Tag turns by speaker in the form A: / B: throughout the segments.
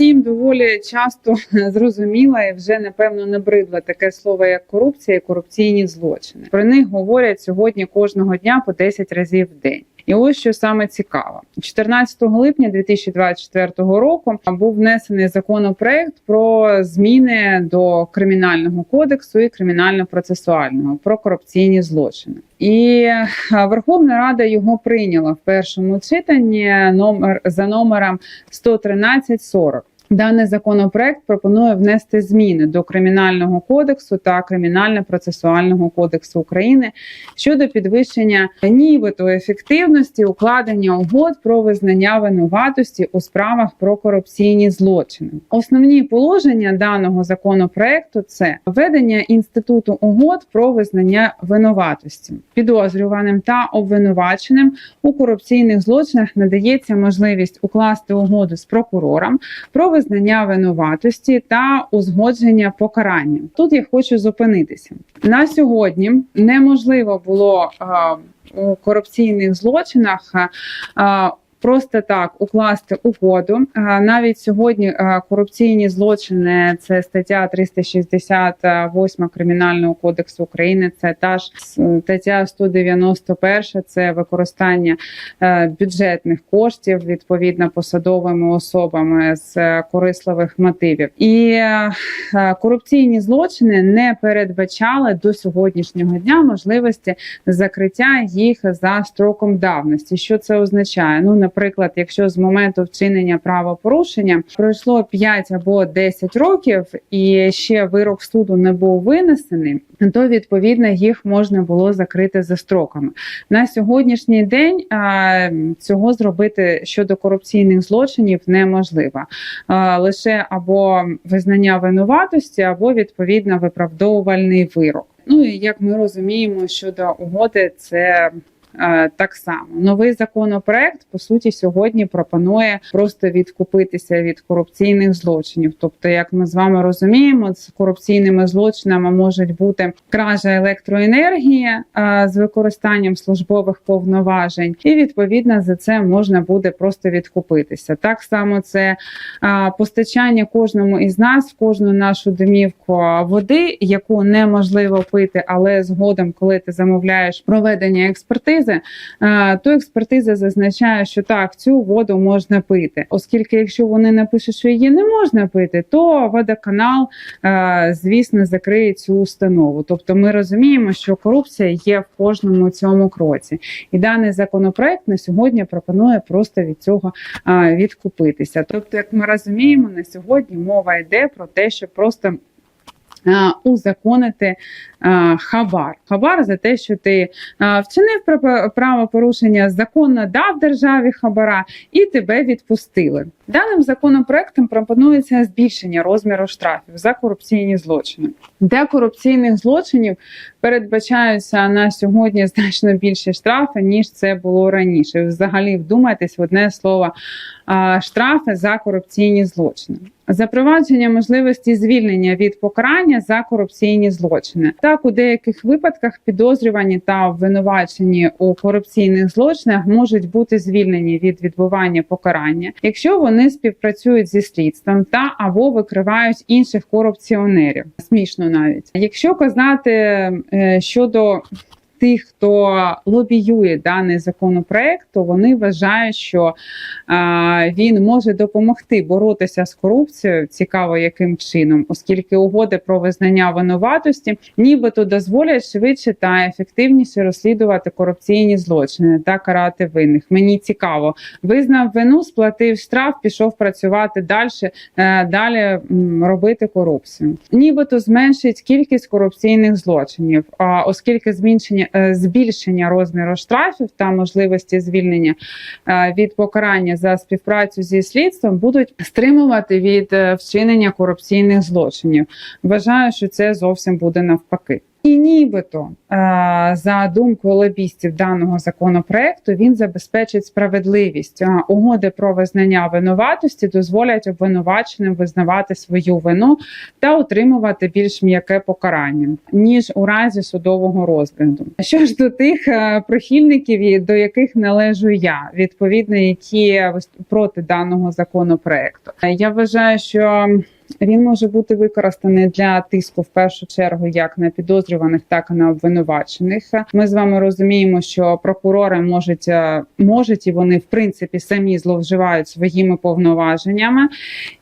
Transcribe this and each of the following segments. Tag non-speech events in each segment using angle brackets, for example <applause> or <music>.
A: всім доволі часто <laughs> зрозуміло і вже напевно набридло таке слово як корупція і корупційні злочини. Про них говорять сьогодні кожного дня по 10 разів в день. І ось що саме цікаво, 14 липня 2024 року був внесений законопроект про зміни до кримінального кодексу і кримінально-процесуального про корупційні злочини. І Верховна Рада його прийняла в першому читанні номер за номером 11340. Даний законопроект пропонує внести зміни до кримінального кодексу та кримінально-процесуального кодексу України щодо підвищення нібито ефективності укладення угод про визнання винуватості у справах про корупційні злочини. Основні положення даного законопроекту це введення інституту угод про визнання винуватості підозрюваним та обвинуваченим у корупційних злочинах надається можливість укласти угоду з прокурором про визнання винуватості та узгодження покарання. Тут я хочу зупинитися на сьогодні. Неможливо було у корупційних злочинах. Просто так укласти угоду. Навіть сьогодні корупційні злочини це стаття 368 кримінального кодексу України. Це та ж стаття 191 це використання е, бюджетних коштів відповідно посадовими особами з е, корисливих мотивів. І е, корупційні злочини не передбачали до сьогоднішнього дня можливості закриття їх за строком давності. Що це означає? Ну, наприклад, якщо з моменту вчинення правопорушення пройшло 5 або 10 років, і ще вирок суду не був винесений, то відповідно їх можна було закрити за строками. На сьогоднішній день цього зробити щодо корупційних злочинів неможливо. Лише або визнання винуватості, або відповідно виправдовувальний вирок. Ну і як ми розуміємо, щодо угоди, це так само новий законопроект по суті сьогодні пропонує просто відкупитися від корупційних злочинів. Тобто, як ми з вами розуміємо, з корупційними злочинами можуть бути кража електроенергії е, з використанням службових повноважень, і відповідно за це можна буде просто відкупитися. Так само це а, постачання кожному із нас в кожну нашу домівку води, яку неможливо пити, але згодом, коли ти замовляєш проведення експертизи, а, то експертиза зазначає, що так, цю воду можна пити, оскільки якщо вони напишуть, що її не можна пити, то водоканал, звісно, закриє цю установу. Тобто, ми розуміємо, що корупція є в кожному цьому кроці, і даний законопроект на сьогодні пропонує просто від цього відкупитися. Тобто, як ми розуміємо, на сьогодні мова йде про те, що просто узаконити а, хабар. Хабар за те, що ти а, вчинив право- правопорушення, законно дав державі хабара і тебе відпустили. Даним законопроектом пропонується збільшення розміру штрафів за корупційні злочини. Для корупційних злочинів передбачаються на сьогодні значно більші штрафи, ніж це було раніше. Взагалі вдумайтесь в одне слово штрафи за корупційні злочини. Запровадження можливості звільнення від покарання за корупційні злочини. Так, у деяких випадках підозрювані та обвинувачені у корупційних злочинах можуть бути звільнені від відбування покарання, якщо вони співпрацюють зі слідством та або викривають інших корупціонерів. Смішно навіть якщо казати е, щодо тих, хто лобіює даний законопроект, то вони вважають, що він може допомогти боротися з корупцією. Цікаво, яким чином, оскільки угоди про визнання винуватості нібито дозволять швидше та ефективніше розслідувати корупційні злочини та карати винних. Мені цікаво, визнав вину, сплатив штраф, пішов працювати далі, далі м, робити корупцію. Нібито зменшить кількість корупційних злочинів, оскільки зменшення е, збільшення розміру штрафів та можливості звільнення е, від покарання за співпрацю зі слідством будуть стримувати від е, вчинення корупційних злочинів. Вважаю, що це зовсім буде навпаки. І нібито, е, за думкою лобістів даного законопроекту, він забезпечить справедливість. Угоди про визнання винуватості дозволять обвинуваченим визнавати свою вину та отримувати більш м'яке покарання ніж у разі судового розгляду. Що ж до тих е, прихильників, до яких належу я, відповідно, які проти даного законопроекту, Е, я вважаю, що він може бути використаний для тиску в першу чергу як на підозрюваних, так і на обвинувачених. Ми з вами розуміємо, що прокурори можуть, е, можуть і вони в принципі самі зловживають своїми повноваженнями,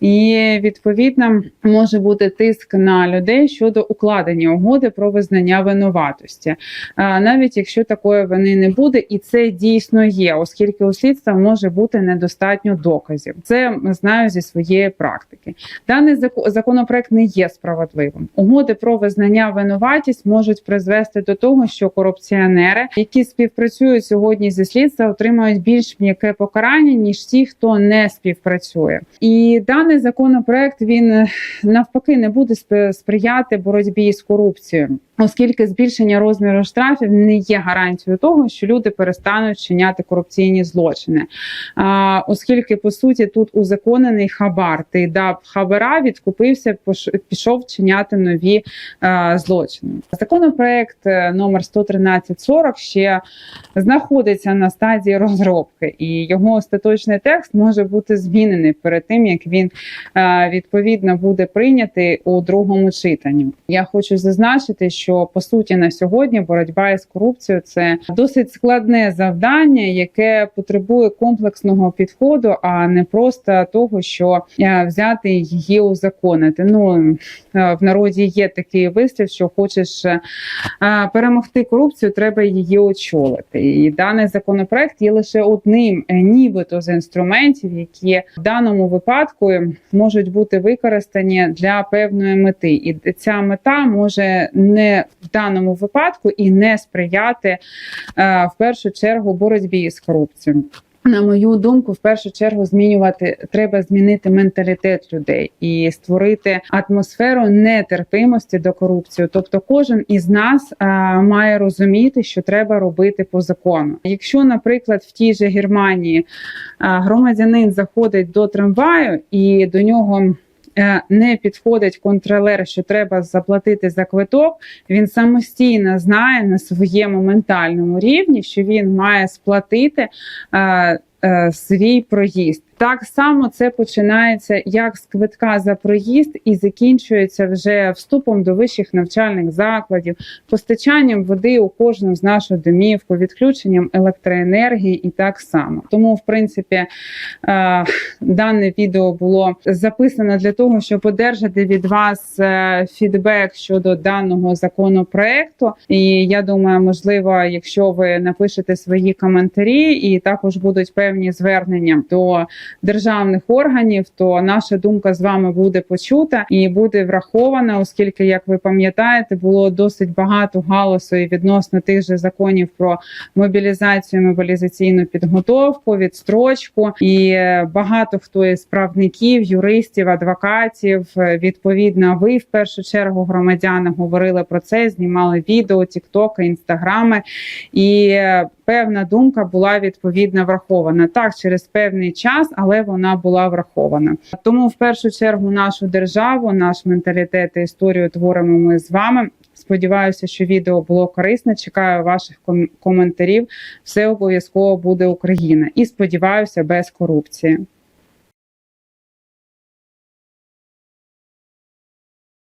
A: і відповідно може бути тиск на людей щодо укладення угоди про визнання винуватості, Е, навіть якщо такої вини не буде, і це дійсно є, оскільки у слідства може бути недостатньо доказів. Це знаю зі своєї практики. Даний зако- законопроект не є справедливим. Угоди про визнання винуватість можуть призвести до того, що корупціонери, які співпрацюють сьогодні зі слідства, отримають більш м'яке покарання ніж ті, хто не співпрацює. І даний законопроект він е, навпаки не буде спри- сприяти боротьбі з корупцією. Оскільки збільшення розміру штрафів не є гарантією того, що люди перестануть вчиняти корупційні злочини, а, оскільки по суті тут узаконений хабар, ти дав хабара, відкупився, пішов вчиняти нові а, злочини. Законопроект е, номер 11340 ще знаходиться на стадії розробки, і його остаточний текст може бути змінений перед тим, як він е, відповідно буде прийнятий у другому читанні. Я хочу зазначити, що по суті на сьогодні боротьба із корупцією це досить складне завдання, яке потребує комплексного підходу, а не просто того, що е, взяти її узаконити. Ну е, в народі є такий вислів, що хочеш е, перемогти корупцію, треба її очолити. І даний законопроект є лише одним, нібито з інструментів, які в даному випадку можуть бути використані для певної мети, і ця мета може не в даному випадку і не сприяти е, в першу чергу боротьбі з корупцією. На мою думку, в першу чергу змінювати треба змінити менталітет людей і створити атмосферу нетерпимості до корупції. Тобто, кожен із нас а, має розуміти, що треба робити по закону. Якщо, наприклад, в тій же Германії а, громадянин заходить до трамваю і до нього. Е, Не підходить контролер, що треба заплатити за квиток. Він самостійно знає на своєму ментальному рівні, що він має сплатити е, свій проїзд. Так само це починається як з квитка за проїзд і закінчується вже вступом до вищих навчальних закладів, постачанням води у кожну з нашу домівку, відключенням електроенергії і так само. Тому, в принципі, е, дане відео було записано для того, щоб одержати від вас е, фідбек щодо даного законопроекту. І я думаю, можливо, якщо ви напишете свої коментарі, і також будуть певні звернення до державних органів, то наша думка з вами буде почута і буде врахована, оскільки, як ви пам'ятаєте, було досить багато галасу і відносно тих же законів про мобілізацію, мобілізаційну підготовку, відстрочку, і багато хто із правників, юристів, адвокатів, відповідно, ви в першу чергу громадяни говорили про це, знімали відео, тіктоки, інстаграми і. Певна думка була відповідно врахована так через певний час, але вона була врахована. Тому в першу чергу нашу державу, наш менталітет і історію творимо ми з вами. Сподіваюся, що відео було корисне. Чекаю ваших ком- коментарів. Все обов'язково буде Україна, і сподіваюся, без корупції.